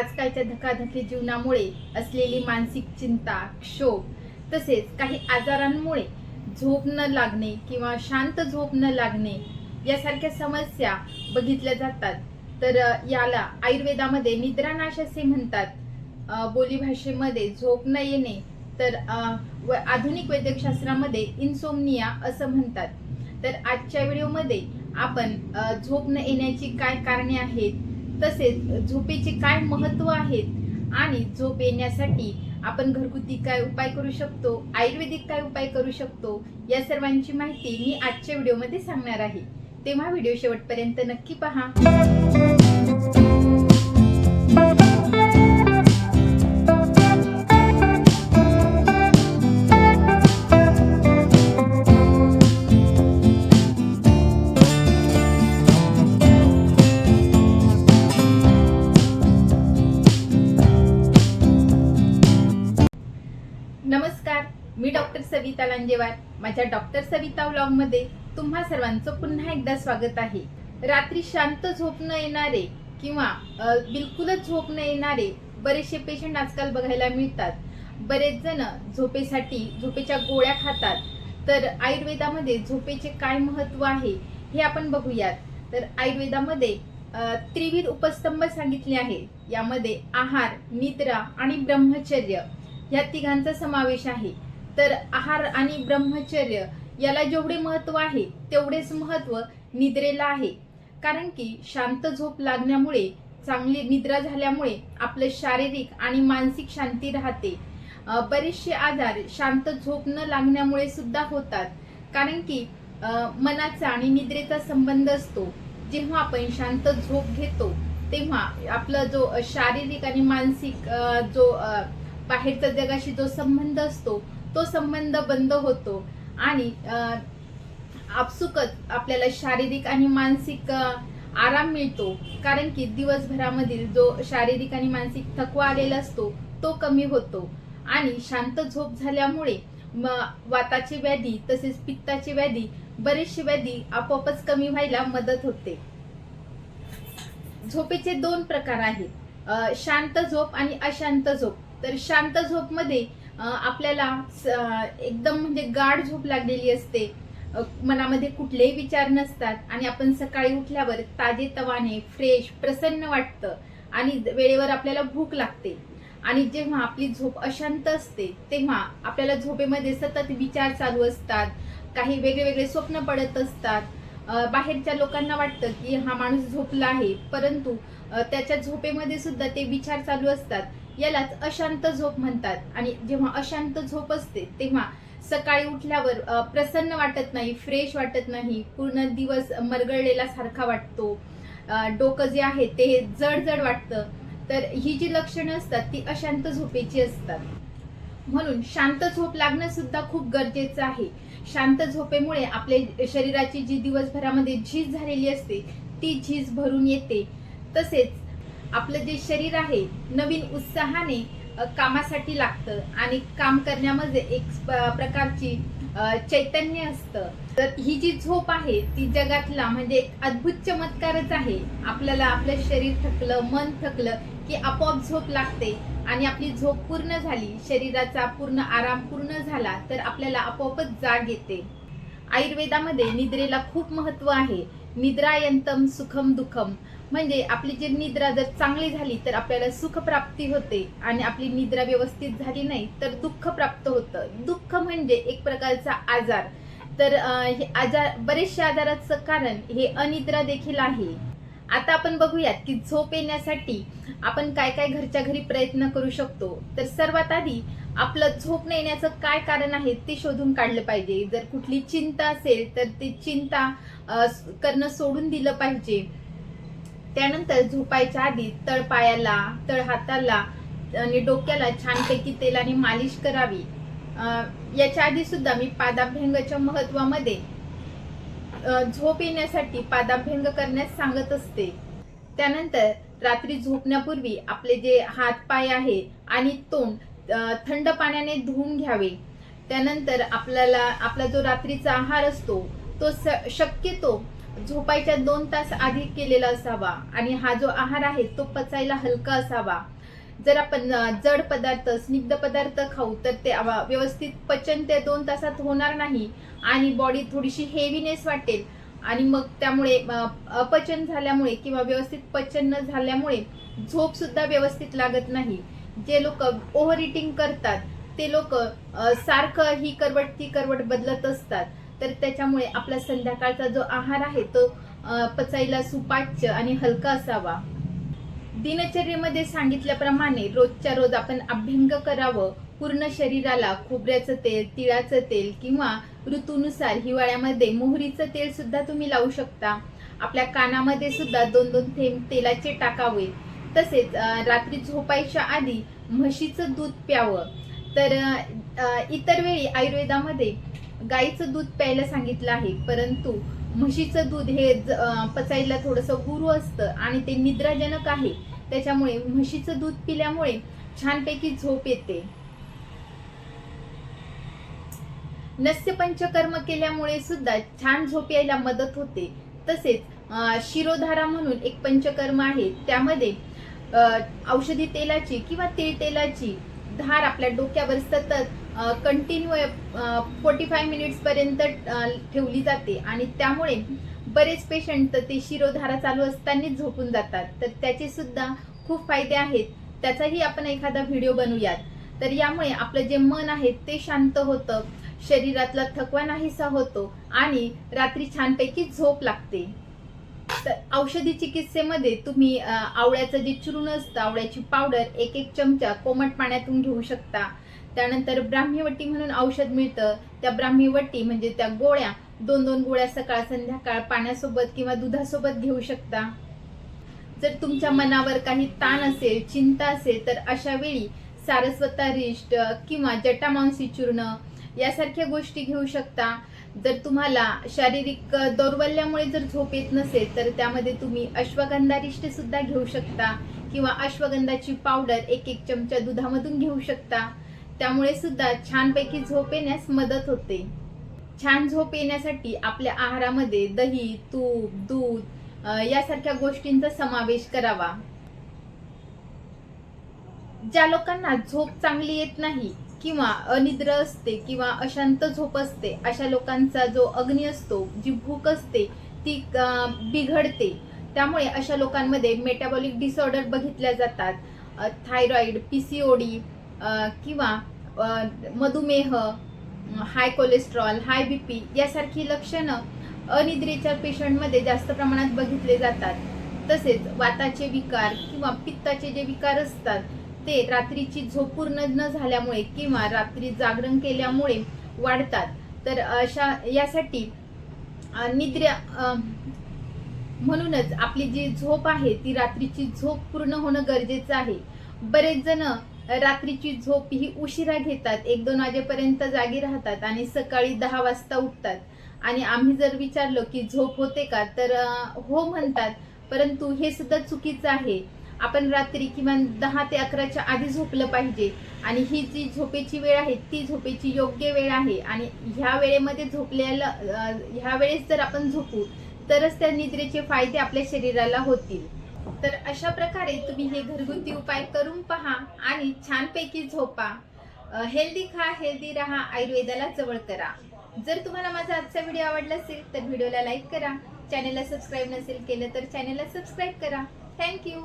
आजकालच्या धकाधकी जीवनामुळे असलेली मानसिक चिंता क्षोभ तसेच काही आजारांमुळे झोप न लागणे किंवा शांत झोप न लागणे यासारख्या समस्या बघितल्या जातात. तर याला आयुर्वेदामध्ये निद्रानाश असे म्हणतात. बोलीभाषेमध्ये झोप न येणे तर व आधुनिक वैद्यकशास्त्रामध्ये इन्सोमनिया असं म्हणतात. तर आजच्या व्हिडिओमध्ये आपण झोप न येण्याची काय कारणे आहेत तसेच झोपेचे काय महत्त्व आहेत आणि झोप येण्यासाठी आपण घरगुती काय उपाय करू शकतो आयुर्वेदिक काय उपाय करू शकतो या सर्वांची माहिती मी आजच्या व्हिडिओमध्ये सांगणार आहे. तेव्हा व्हिडिओ शेवटपर्यंत नक्की पहा. परिवार माझ्या डॉक्टर सविता व्लॉगमध्ये तुम्हा सर्वांचं पुन्हा एकदा स्वागत आहे. रात्री शांत झोप न येणारे किंवा बिलकुलच झोप न येणारे बरेचसे पेशंट आजकाल बघायला मिळतात. बरेच जण झोपेसाठी झोपेच्या गोळ्या खातात. तर आयुर्वेदामध्ये झोपेचे काय महत्त्व आहे हे आपण बघूयात. तर आयुर्वेदामध्ये त्रिविध उपस्तंभ सांगितले आहे यामध्ये आहार निद्रा आणि ब्रह्मचर्य या तिघांचा समावेश आहे. तर आहार आणि ब्रह्मचर्य याला जेवढे महत्त्व आहे तेवढेच महत्त्व निद्रेला आहे. कारण की शांत झोप लागण्यामुळे चांगली निद्रा झाल्यामुळे आपलं शारीरिक आणि मानसिक शांती राहते. बरेचसे आजार शांत झोप न लागण्यामुळे सुद्धा होतात. कारण की मनाचा आणि निद्रेचा संबंध असतो. जेव्हा आपण शांत झोप घेतो तेव्हा आपला जो शारीरिक आणि मानसिक जो बाहेरच्या जगाशी जो संबंध असतो तो संबंध बंद होतो. आणि आपसुकत आपसुकच आपल्याला शारीरिक आणि मानसिक आराम मिळतो. कारण की दिवसभरामधील जो शारीरिक आणि मानसिक थकवा आलेला असतो तो कमी होतो. आणि शांत झोप झाल्यामुळे म- वाताची व्याधी तसेच पित्ताची व्याधी बरीचशी व्याधी आपोआपच कमी व्हायला मदत होते. झोपेचे दोन प्रकार आहेत. शांत झोप आणि अशांत झोप. तर शांत झोपमध्ये आपल्याला स- एकदम म्हणजे गाढ झोप लागलेली असते. मनामध्ये कुठलेही विचार नसतात आणि आपण सकाळी उठल्यावर ताजे तवाने फ्रेश प्रसन्न वाटतं आणि वेळेवर आपल्याला भूक लागते. आणि जेव्हा आपली झोप अशांत असते तेव्हा आपल्याला झोपेमध्ये सतत विचार चालू असतात. काही वेगळे वेगळे स्वप्न पडत असतात. बाहेरच्या लोकांना वाटतं की हा माणूस झोपला आहे परंतु त्याच्या झोपेमध्ये सुद्धा ते विचार चालू असतात. यालाच अशांत झोप म्हणतात. आणि जेव्हा अशांत झोप असते तेव्हा सकाळी उठल्यावर प्रसन्न वाटत नाही फ्रेश वाटत नाही पूर्ण दिवस मरगळलेला सारखा वाटतो. डोकं जे आहे ते जड जड वाटतं. तर ही जी लक्षणं असतात ती अशांत झोपेची असतात. म्हणून शांत झोप लागणं सुद्धा खूप गरजेचं आहे. शांत झोपेमुळे आपल्या शरीराची जी दिवसभरामध्ये झीज झालेली असते ती झीज भरून येते. तसेच आपलं जे शरीर आहे नवीन उत्साहाने कामासाठी लागतं आणि काम करण्यामध्ये एक प्रकारची चैतन्य असतं. तर ही जी झोप आहे ती जगातला म्हणजे एक अद्भुत चमत्कारच आहे. आपल्याला आपलं शरीर थकलं मन थकलं की आपोआप झोप लागते आणि आपली झोप पूर्ण झाली शरीराचा पूर्ण आराम पूर्ण झाला तर आपल्याला आपोआपच जाग येते. आयुर्वेदामध्ये निद्रेला खूप महत्त्व आहे. निद्रायंतम सुखम दुखम. म्हणजे आपली जी निद्रा जर चांगली झाली तर आपल्याला सुख प्राप्ती होते आणि आपली निद्रा व्यवस्थित झाली नाही तर दुःख प्राप्त होतं. दुःख म्हणजे एक प्रकारचा आजार. तर हे आजार बरेचशा आजाराचं कारण हे अनिद्रा देखील आहे. आता आपण बघूयात की झोप येण्यासाठी आपण काय काय घरच्या घरी प्रयत्न करू शकतो. तर सर्वात आधी आपलं झोप न येण्याचं काय कारण आहे ते शोधून काढलं पाहिजे. जर कुठली चिंता असेल तर ती चिंता करणं सोडून दिलं पाहिजे. त्यानंतर झोपायच्या आधी तळपायाला तळहाताला तळ हाताला आणि डोक्याला छानपैकी तेलाने मालिश करावी. याच्या आधी सुद्धा मी पादाभ्यंगाच्या महत्वामध्ये झोप येण्यासाठी पादाभ्यंग करण्यास सांगत असते. त्यानंतर रात्री झोपण्यापूर्वी आपले जे हात पाय आहे आणि तोंड थंड पाण्याने धुवून घ्यावे. त्यानंतर आपल्याला आपला जो रात्रीचा आहार असतो तो स- शक्यतो झोपायच्या दोन तास आधी केलेला असावा. आणि हा जो आहार आहे तो पचायला हलका असावा. जर आपण जड पदार्थ स्निग्ध पदार्थ खाऊ तर ते व्यवस्थित पचन ते दोन तासात होणार नाही. आणि बॉडी थोडीशी हेवीनेस वाटेल. आणि मग त्यामुळे अपचन झाल्यामुळे किंवा व्यवस्थित पचन न झाल्यामुळे झोप सुद्धा व्यवस्थित लागत नाही. जे लोक ओव्हर इटिंग करतात ते लोक सारखं ही करवट ती करवट बदलत असतात. तर त्याच्यामुळे आपला संध्याकाळचा जो आहार आहे तो पचायला सुपाच्य आणि हलका असावा. दिनचर्येमध्ये सांगितल्याप्रमाणे रोजच्या रोज आपण अभ्यंग करावं. पूर्ण शरीराला खोबऱ्याचं तेल तिळाचं तेल किंवा ऋतूनुसार हिवाळ्यामध्ये मोहरीचं तेल सुद्धा तुम्ही लावू शकता. आपल्या कानामध्ये सुद्धा दोन दोन थेंब तेलाचे टाकावे. तसेच रात्री झोपायच्या आधी म्हशीचं दूध प्यावं. तर इतर वेळी आयुर्वेदामध्ये गाईचं दूध प्यायला सांगितलं आहे परंतु म्हशीचं दूध हे ज- पचायला थोडंसं गुरु असतं आणि ते निद्राजनक आहे. त्याच्यामुळे म्हशीचं दूध पिल्यामुळे छानपैकी झोप येते. नस्य पंचकर्म केल्यामुळे सुद्धा छान झोप यायला मदत होते. तसेच शिरोधारा म्हणून एक पंचकर्म आहे. त्यामध्ये औषधी तेलाची किंवा तेल तेलाची धार आपल्या डोक्यावर सतत कंटिन्यू फोर्टी फाय मिनिट्स पर्यंत ठेवली जाते. आणि त्यामुळे बरेच पेशंट तर ते शिरोधारा चालू असतानाच झोपून जातात. तर त्याचे सुद्धा खूप फायदे आहेत. त्याचाही आपण एखादा व्हिडिओ बनवूयात. तर यामुळे आपलं जे मन आहे ते शांत होतं. शरीरातला थकवा नाहीसा होतो आणि रात्री छानपैकी झोप लागते. तर औषधी चिकित्सेमध्ये तुम्ही आवळ्याचं जे चूर्ण असतं आवळ्याची पावडर एक एक चमचा कोमट पाण्यातून घेऊ शकता. त्यानंतर ब्राह्मीवटी म्हणून औषध मिळतं. त्या ब्राह्मीवटी म्हणजे त्या गोळ्या दोन दोन गोळ्या सकाळ संध्याकाळ पाण्यासोबत किंवा दुधासोबत घेऊ शकता. जर तुमच्या मनावर काही ताण असेल चिंता असेल तर अशा वेळी सारस्वतारिष्ट किंवा जटामांसी चूर्ण यासारख्या गोष्टी घेऊ शकता. जर तुम्हाला शारीरिक दौर्बल्यामुळे जर झोप येत नसेल तर त्यामध्ये तुम्ही अश्वगंधा सुद्धा घेऊ शकता किंवा अश्वगंधाची पावडर एक एक चमचा दुधामधून घेऊ शकता. त्यामुळे सुद्धा छानपैकी झोप येण्यास मदत होते. छान झोप येण्यासाठी आपल्या आहारामध्ये दही तूप दूध यासारख्या गोष्टींचा समावेश करावा. ज्या लोकांना झोप चांगली येत नाही किंवा अनिद्र असते किंवा अशांत झोप असते अशा लोकांचा जो अग्नी असतो जी भूक असते ती बिघडते. त्यामुळे अशा लोकांमध्ये मेटाबॉलिक डिसऑर्डर बघितल्या जातात. Thyroid P C O D किंवा मधुमेह हाय कोलेस्ट्रॉल हाय बी पी यासारखी लक्षणं अनिद्रेच्या पेशंटमध्ये जास्त प्रमाणात बघितले जातात. तसेच वाताचे विकार किंवा पित्ताचे जे विकार असतात ते रात्रीची झोप पूर्ण न झाल्यामुळे किंवा रात्री जागरण केल्यामुळे वाढतात. तर अशा यासाठी निद्रा म्हणूनच आपली जी झोप आहे ती रात्रीची झोप पूर्ण होणं गरजेचं आहे. बरेच जण रात्रीची झोप ही उशिरा घेतात एक दोन वाजेपर्यंत जागी राहतात आणि सकाळी दहा वाजता उठतात. आणि आम्ही जर विचारलो की झोप होते का तर हो म्हणतात परंतु हे सुद्धा चुकीचं आहे. आपण रात्री किमान दहा ते अकराच्या आधी झोपलं पाहिजे. आणि ही जी झोपेची वेळ आहे ती झोपेची योग्य वेळ आहे. आणि ह्या वेळेमध्ये झोपल्याला ह्या वेळेस जर आपण झोपू तरच त्या निद्रेचे फायदे आपल्या शरीराला होतील. तर अशा प्रकारे तुम्ही हे घरगुती उपाय करून पहा आणि छानपैकी झोपा. हेल्दी खा हेल्दी राहा आयुर्वेदाला जवळ करा. जर तुम्हाला माझा आजचा व्हिडिओ आवडला असेल तर व्हिडिओला लाईक करा. चॅनलला सबस्क्राईब नसेल केलं तर चॅनलला सबस्क्राईब करा. थँक्यू